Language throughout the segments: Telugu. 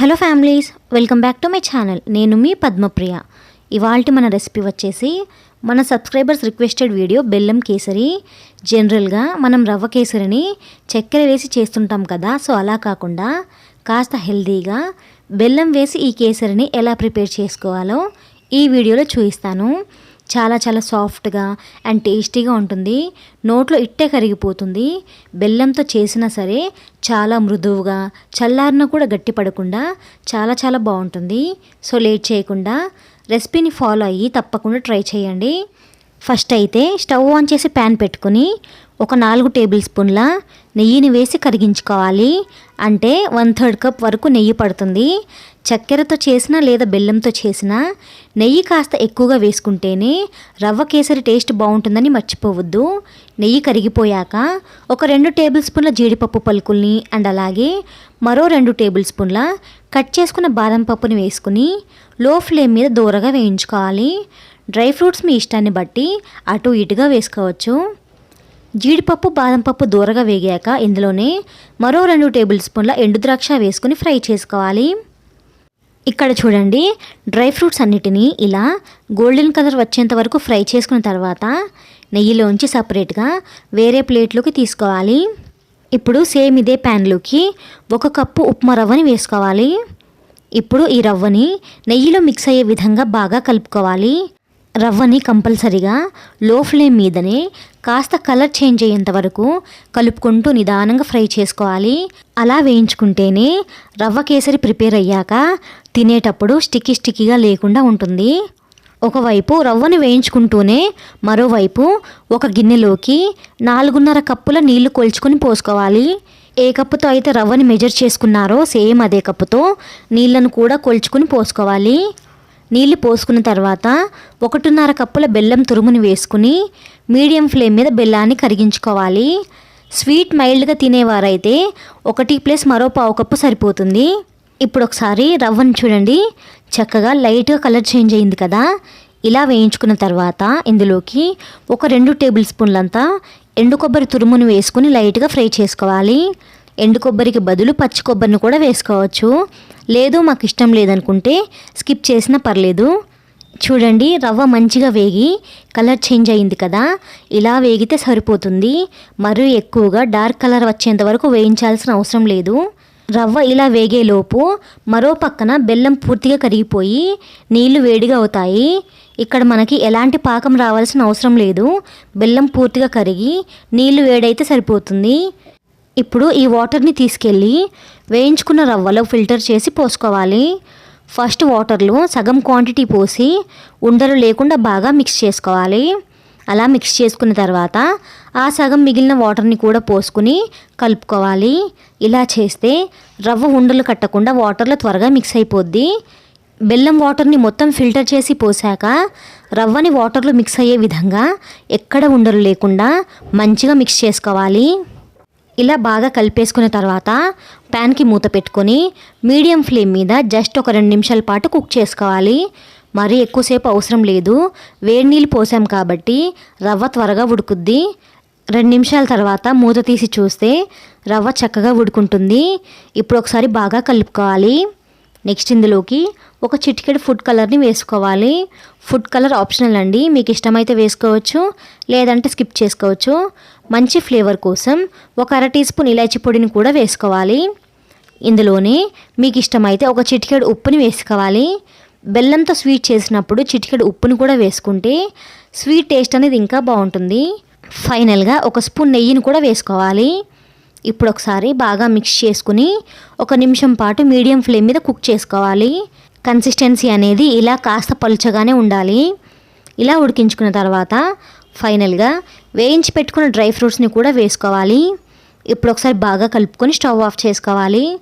Hello families welcome back to my channel. నేను మీ పద్మప్రియ. ఇవాళ మన రెసిపీ వచ్చేసి మన సబ్స్క్రైబర్స్ రిక్వెస్టెడ్ వీడియో బెల్లం కేసరి. జనరల్గా మనం రవ్వ కేసరిని చక్కెర వేసి చేస్తుంటాం కదా సో అలా కాకుండా కాస్త హెల్తీగా బెల్లం వేసి ఈ కేసరిని ఎలా ప్రిపేర్ చేసుకోవాలో ఈ వీడియోలో చూపిస్తాను. చాలా చాలా సాఫ్ట్గా అండ్ టేస్టీగా ఉంటుంది. నోట్లో ఇట్టే కరిగిపోతుంది. బెల్లంతో చేసినా సరే చాలా మృదువుగా చల్లారిన కూడా గట్టి పడకుండా చాలా చాలా బాగుంటుంది. సో లేట్ చేయకుండా రెసిపీని ఫాలో అయ్యి తప్పకుండా ట్రై చేయండి. ఫస్ట్ అయితే స్టవ్ ఆన్ చేసి ప్యాన్ పెట్టుకుని ఒక నాలుగు టేబుల్ స్పూన్ల నెయ్యిని వేసి కరిగించుకోవాలి. అంటే వన్ థర్డ్ కప్ వరకు నెయ్యి పడుతుంది. చక్కెరతో చేసిన లేదా బెల్లంతో చేసిన నెయ్యి కాస్త ఎక్కువగా వేసుకుంటేనే రవ్వ కేసరి టేస్ట్ బాగుంటుందని మర్చిపోవద్దు. నెయ్యి కరిగిపోయాక ఒక రెండు టేబుల్ స్పూన్ల జీడిపప్పు పలుకుల్ని అండ్ అలాగే మరో రెండు టేబుల్ స్పూన్ల కట్ చేసుకున్న బాదం పప్పుని వేసుకుని లో ఫ్లేమ్ మీద దూరగా వేయించుకోవాలి. డ్రై ఫ్రూట్స్ మీ ఇష్టాన్ని బట్టి అటు ఇటుగా వేసుకోవచ్చు. జీడిపప్పు బాదం పప్పు దూరగా వేగాక ఇందులోనే మరో రెండు టేబుల్ స్పూన్ల ఎండుద్రాక్ష వేసుకుని ఫ్రై చేసుకోవాలి. ఇక్కడ చూడండి డ్రై ఫ్రూట్స్ అన్నిటినీ ఇలా గోల్డెన్ కలర్ వచ్చేంత వరకు ఫ్రై చేసుకున్న తర్వాత నెయ్యిలోంచి సపరేట్గా వేరే ప్లేట్లోకి తీసుకోవాలి. ఇప్పుడు సేమ్ ఇదే ప్యాన్లోకి ఒక కప్పు ఉప్మా రవ్వని వేసుకోవాలి. ఇప్పుడు ఈ రవ్వని నెయ్యిలో మిక్స్ అయ్యే విధంగా బాగా కలుపుకోవాలి. రవ్వని కంపల్సరిగా లో ఫ్లేమ్ మీదనే కాస్త కలర్ చేంజ్ అయ్యేంత వరకు కలుపుకుంటూ నిదానంగా ఫ్రై చేసుకోవాలి. అలా వేయించుకుంటేనే రవ్వ కేసరి ప్రిపేర్ అయ్యాక తినేటప్పుడు స్టిక్కీ స్టిక్కీగా లేకుండా ఉంటుంది. ఒకవైపు రవ్వని వేయించుకుంటూనే మరోవైపు ఒక గిన్నెలోకి నాలుగున్నర కప్పుల నీళ్ళు కొల్చుకొని పోసుకోవాలి. ఏ కప్పుతో అయితే రవ్వని మెజర్ చేసుకున్నారో సేమ్ అదే కప్పుతో నీళ్ళను కూడా కొలుచుకుని పోసుకోవాలి. నీళ్ళు పోసుకున్న తర్వాత ఒకటిన్నర కప్పుల బెల్లం తురుముని వేసుకుని మీడియం ఫ్లేమ్ మీద బెల్లాన్ని కరిగించుకోవాలి. స్వీట్ మైల్డ్గా తినేవారైతే ఒకటి ప్లస్ మరో పావు కప్పు సరిపోతుంది. ఇప్పుడు ఒకసారి రవ్వను చూడండి. చక్కగా లైట్గా కలర్ చేంజ్ అయింది కదా. ఇలా వేయించుకున్న తర్వాత ఇందులోకి ఒక రెండు టేబుల్ స్పూన్లంతా ఎండు కొబ్బరి తురుమును వేసుకుని లైట్గా ఫ్రై చేసుకోవాలి. ఎండు కొబ్బరికి బదులు పచ్చి కొబ్బరిని కూడా వేసుకోవచ్చు. లేదు మాకు ఇష్టం లేదనుకుంటే స్కిప్ చేసినా పర్లేదు. చూడండి రవ్వ మంచిగా వేగి కలర్ చేంజ్ అయింది కదా ఇలా వేగితే సరిపోతుంది. మరీ ఎక్కువగా డార్క్ కలర్ వచ్చేంత వరకు వేయించాల్సిన అవసరం లేదు. రవ్వ ఇలా వేగేలోపు మరో పక్కన బెల్లం పూర్తిగా కరిగిపోయి నీళ్ళు వేడిగా అవుతాయి. ఇక్కడ మనకి ఎలాంటి పాకం రావాల్సిన అవసరం లేదు. బెల్లం పూర్తిగా కరిగి నీళ్ళు వేడైతే సరిపోతుంది. ఇప్పుడు ఈ వాటర్ని తీసుకెళ్ళి వేయించుకున్న రవ్వలో ఫిల్టర్ చేసి పోసుకోవాలి. ఫస్ట్ వాటర్లో సగం క్వాంటిటీ పోసి ఉండలు లేకుండా బాగా మిక్స్ చేసుకోవాలి. అలా మిక్స్ చేసుకున్న తర్వాత ఆ సగం మిగిలిన వాటర్ని కూడా పోసుకుని కలుపుకోవాలి. ఇలా చేస్తే రవ్వ ఉండలు కట్టకుండా వాటర్లో త్వరగా మిక్స్ అయిపోద్ది. బెల్లం వాటర్ని మొత్తం ఫిల్టర్ చేసి పోసాక రవ్వని వాటర్లో మిక్స్ అయ్యే విధంగా ఎక్కడ ఉండలు లేకుండా మంచిగా మిక్స్ చేసుకోవాలి. ఇలా బాగా కలిపేసుకున్న తర్వాత ప్యాన్కి మూత పెట్టుకొని మీడియం ఫ్లేమ్ మీద జస్ట్ ఒక రెండు నిమిషాల పాటు కుక్ చేసుకోవాలి. మరీ ఎక్కువసేపు అవసరం లేదు. వేడి నీళ్ళు పోసాం కాబట్టి రవ్వ త్వరగా ఉడుకుద్ది. రెండు నిమిషాల తర్వాత మూత తీసి చూస్తే రవ్వ చక్కగా ఉడుకుంటుంది. ఇప్పుడు ఒకసారి బాగా కలుపుకోవాలి. నెక్స్ట్ ఇందులోకి ఒక చిటికెడు ఫుడ్ కలర్ని వేసుకోవాలి. ఫుడ్ కలర్ ఆప్షనల్ అండి. మీకు ఇష్టమైతే వేసుకోవచ్చు లేదంటే స్కిప్ చేసుకోవచ్చు. మంచి ఫ్లేవర్ కోసం ఒక అర టీ స్పూన్ ఇలాచి పొడిని కూడా వేసుకోవాలి. ఇందులోనే మీకు ఇష్టమైతే ఒక చిటికెడు ఉప్పుని వేసుకోవాలి. బెల్లంతో స్వీట్ చేసినప్పుడు చిటికెడు ఉప్పుని కూడా వేసుకుంటే స్వీట్ టేస్ట్ అనేది ఇంకా బాగుంటుంది. ఫైనల్గా ఒక స్పూన్ నెయ్యిని కూడా వేసుకోవాలి. ఇప్పుడు ఒకసారి బాగా మిక్స్ చేసుకుని ఒక నిమిషం పాటు మీడియం ఫ్లేమ్ మీద కుక్ చేసుకోవాలి. కన్సిస్టెన్సీ అనేది ఇలా కాస్త పలుచగానే ఉండాలి. ఇలా ఉడికించుకున్న తర్వాత ఫైనల్గా వేయించి పెట్టుకున్న డ్రై ఫ్రూట్స్ని కూడా వేసుకోవాలి. ఇప్పుడు ఒకసారి బాగా కలుపుకొని స్టవ్ ఆఫ్ చేసుకోవాలి.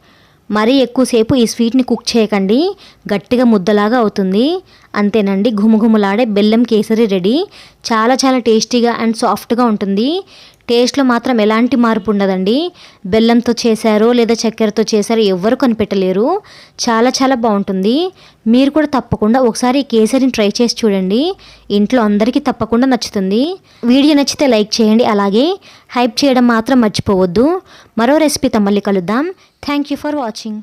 మరీ ఎక్కువసేపు ఈ స్వీట్ని కుక్ చేయకండి. గట్టిగా ముద్దలాగా అవుతుంది. అంతేనండి ఘుమఘుమలాడే బెల్లం కేసరి రెడీ. చాలా చాలా టేస్టీగా అండ్ సాఫ్ట్గా ఉంటుంది. టేస్ట్లో మాత్రం ఎలాంటి మార్పు ఉండదండి. బెల్లంతో చేశారో లేదా చక్కెరతో చేశారో ఎవ్వరు కనిపెట్టలేరు. చాలా చాలా బాగుంటుంది. మీరు కూడా తప్పకుండా ఒకసారి కేసరిని ట్రై చేసి చూడండి. ఇంట్లో అందరికీ తప్పకుండా నచ్చుతుంది. వీడియో నచ్చితే లైక్ చేయండి. అలాగే హైప్ చేయడం మాత్రం మర్చిపోవద్దు. మరో రెసిపీతో మళ్ళీ కలుద్దాం. Thank you for watching.